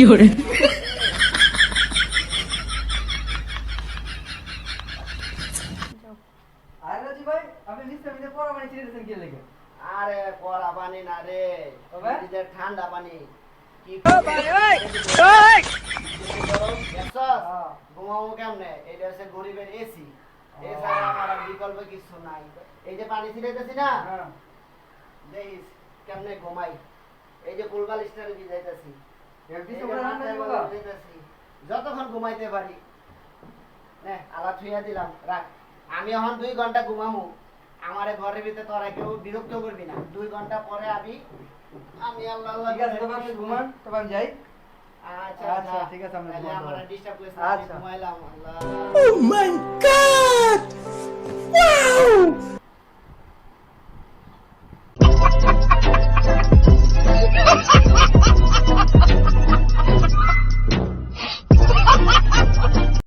কি লেগে? আরে পরা পানি না রে। ঠান্ডা পানি। ঘুমাবো কেমনে? এটা হচ্ছে গরিবের এসি এছাড়া আমার বিকল্প কিছু নাই। এই যে পানি ছিটাইতেছি না? হ্যাঁ। দেখিস কেমনে ঘুমাই। এই যে কুলবাল স্টারে ভিজাইতেছি। যতক্ষণ ঘুমাইতে পারি। আলা ছুঁয়া দিলাম রাখ। আমি এখন দুই ঘণ্টা ঘুমামু। আমারে ঘরের ভিতরে তোরা কেউ বিরক্ত করবি না। দুই ঘণ্টা পরে আমি আমি আল্লাহ। ঘুমান আমি যাই। আচ্ছা আচ্ছা, আচ্ছা ঠিক আছে, আমরা তাহলে আমরা ডিস্টার্ব করেছি আচ্ছা। ঘুমাইলাম আল্লাহ।